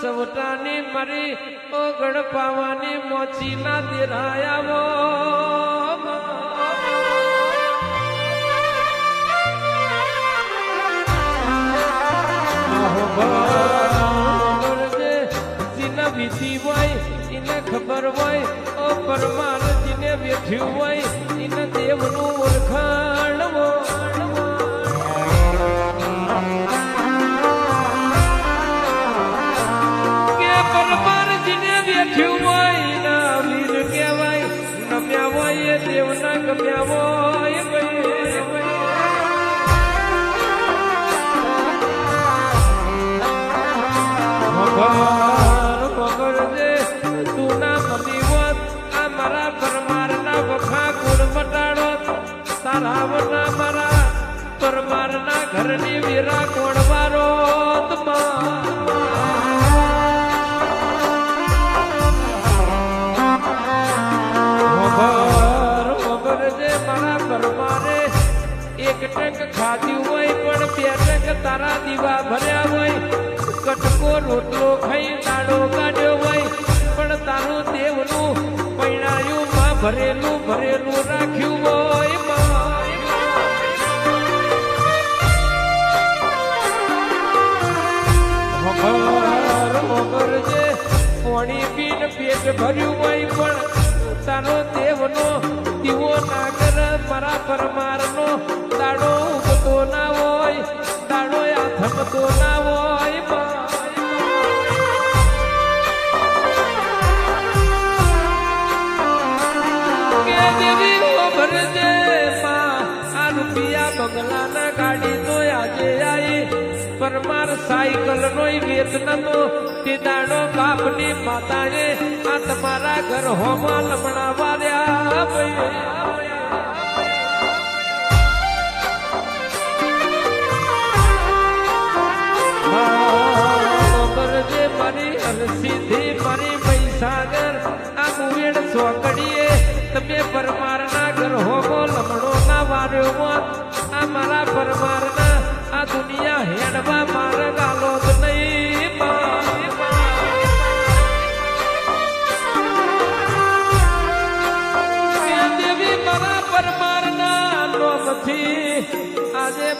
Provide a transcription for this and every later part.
સવટાની મરી ઓગણ ગણપાવાની મોચીના ના વીતી હોય, એને ખબર હોય, ઓ પરમાનજીને વેઠ્યું હોય. ઘરની વીરા કોણવારો વઘાર વગરજે મારા પરમારે એક ટંક ખાધ્યું હોય પણ બેટક તારા દીવા ભર્યા હોય કટકો રોટલો ખાઈ દાડો કાઢ્યો હોય પણ તારું દેવનું પૈણાયું ભરેલું પેટ ભર્યું હોય પણ તારો દેવનો દીવો નાગર મારા પરમારનો દાડો ઉગતો ના હોય, દાડો આથમતો ના હોય. કે આ રૂપિયા બંગલાના ગાડી તો આજે આઈ પરમાર સાયકલ નોય વેત નતો તે દાડો બાપની માતાએ આ તમારા ઘર હોમાં લમણા વાર્યા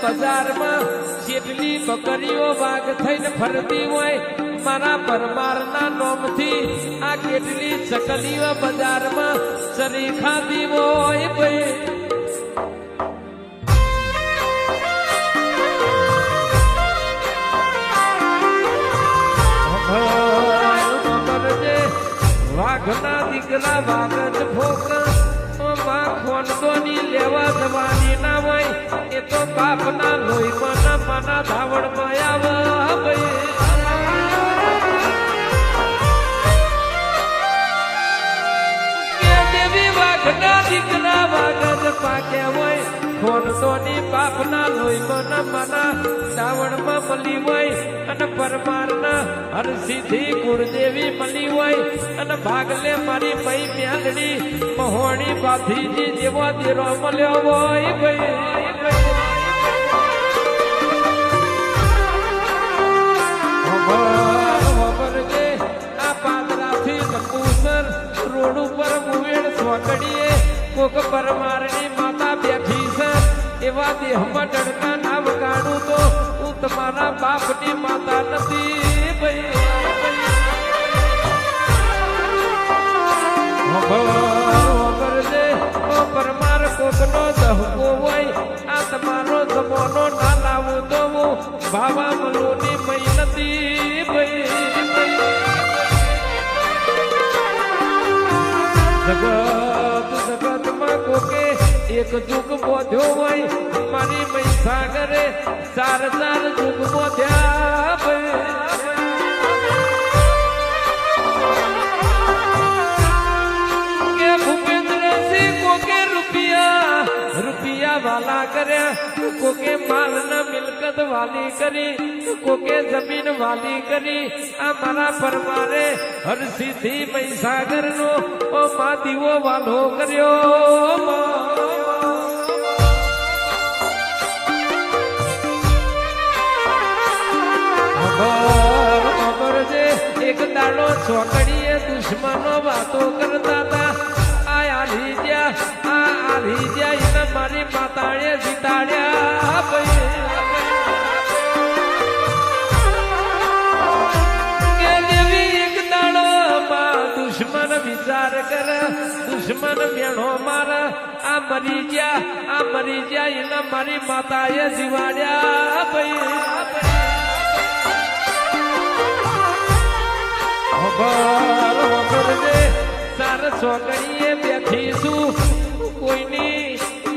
બજારમાં જેટલી બકરીઓ વાઘ થઈને ફરતી હોય, મારા પરમારના નોમથી આ કેટલી ચકલીઓ બજારમાં ચરી ખાતી હોય ભાઈ. વાઘના દીકરા વાઘ જ ફોકરા માં તો લેવા જવાની એ તો બાપના લોહીમાં ના માના ધાવણમાં આવે કે દેવી દીકરા વાઘ જ પાક્યા હોય ખોનદોની બાપના લોહીમાં ના માના મળી હોય. અને પરમારના હરસિદ્ધિ ગુરુદેવી મળી હોય. અને ભાગલે મારી મઈ મ્યાલડી મહોણી બાધીજી જેવો દેરો મળ્યો હોય ભાઈ. રોડ ઉપર મુવેણ સોકડીએ કોક પરમારની માતા બેઠી છે. એવા દેહમાં ડડકા ના વગાડું તો હું તમારા બાપની માતા નથી ભાઈ. જગત જગતમાં કોકે એક જુગ બોધ્યો હોય મારી મૈસાગરે ચાર ચાર જુગ બોધ્યા રૂપિયા વાલા કર્યા કોકે માલ ના મિલકત વાલી કરી, કોકે જમીન વાલી કરી. આ મારા પરમારે હરસિદ્ધિ મહીસાગર નો ઓ મા દીવો વાલો કર્યો. એક દાડો ચોકડીએ દુશ્મનો વાતો કરતા હતા. આ આલી જ્યા આ આલી જ્યાં મારી માતાએ જીતાડ્યા દુશ્મન વિચાર કર, દુશ્મન મેણો માર. આ મરી ગયા, આ મરી ગયા, એના મારી માતાએ જીવાડ્યા ભાઈ. સાર છોકરીએ બેઠીશું કોઈની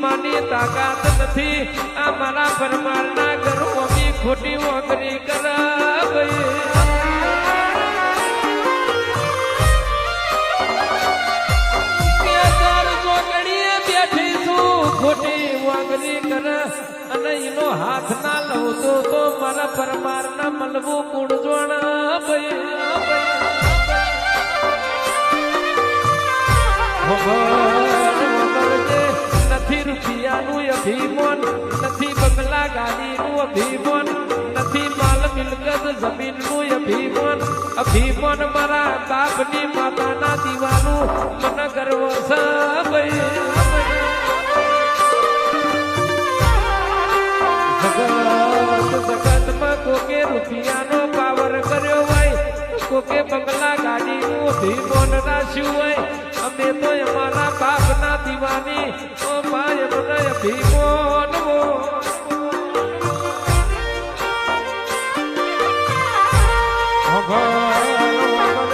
માની તાકાત નથી. આ મારા પરમારના ઘરો અમી ખોટી વગરી કર ખોટી વાગણી કર અને એનો હાથ ના લઉં તો મારા પરમાર ના મલવું કુળ જોણ નથી રૂપિયાનું અભિમાન. નથી બંગલા ગાડીનું અભિમાન. નથી માલ મિલકત જમીનનું અભિમાન. અભિમાન મારા બાપની માતાના દીવાનું. મને ગર્વ છે જગતમાં કોકે રૂપિયાનો પાવર કર્યો હોય. કોકે બંગલા ગાડીનું અભિમાન રાખ્યું હોય. અમે તો અમારા બાપના દીવાની ઓ. ભગવાન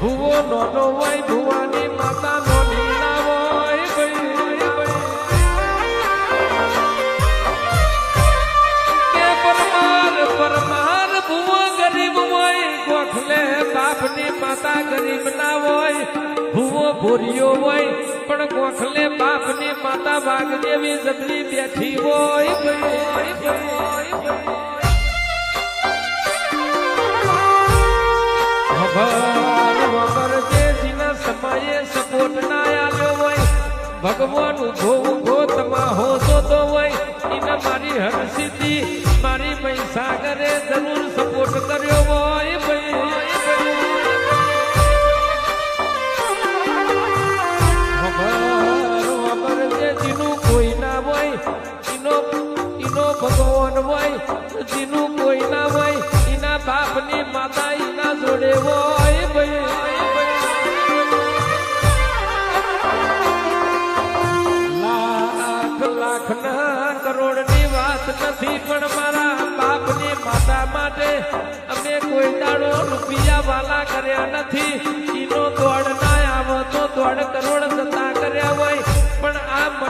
ભૂવો નોનો હોય, ભુવાની માતા નો લીલા હોય પરમાર પરમાર ભૂવો ગરીબ હોય ગોખલે બાપની માતા ગરીબ ના હોય ભૂવો ભૂરિયો હોય, પણ ગોખલે બાપની માતા વાઘ જેવી જબલી બેઠી હોય સપોર્ટ ના આવ્યો હોય ભગવાન ઊભો ઊભો તમા હોતો તો હોય એને મારી હર સિદ્ધિ, મારી કરે જરૂર ભગવાન હોય, જીનું કોઈ ના હોય, એના બાપની માતા એના જોડે હોય ભાઈ. ના ની નથી, પણ મારા બાપની માતા માટે અમે કોઈ દાડો રૂપિયા વાલા કર્યા નથી. એનો દોડ ના આવો તો દોડ કરોડ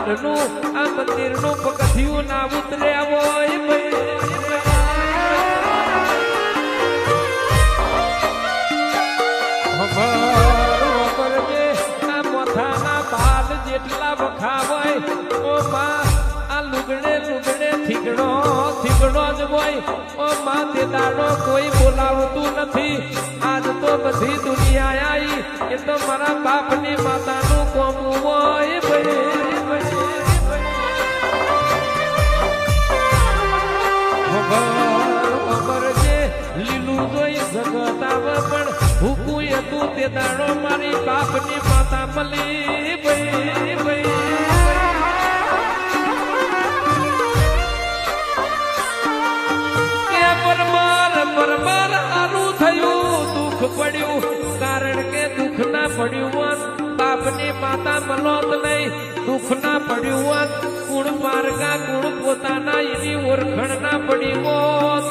આ મંદિરનું પગથિયું ના ઉતરે હોય ભાઈ. ખબર વગરને આ મોથાના બાલ જેટલા વખાવાય, ઓ માં આ લુગડે લુગડે થીગડો થીગડો જ હોય. ઓ માં તે કોઈ બોલાવતું નથી. આજ તો બધી દુનિયા આવી એ તો મારા બાપની માતાનું કોમ હોય. માતા નહીં દુઃખ ના પડ્યું હોત ગુણ માર્ગા ગુણ પોતાના, એની ઓળખણ ના પડી હોત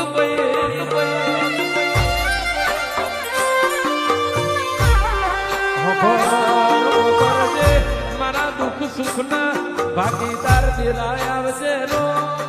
મારા દુઃખ સુખના ભાગીદાર દિલાય આવજે રો પ્રભુ મારા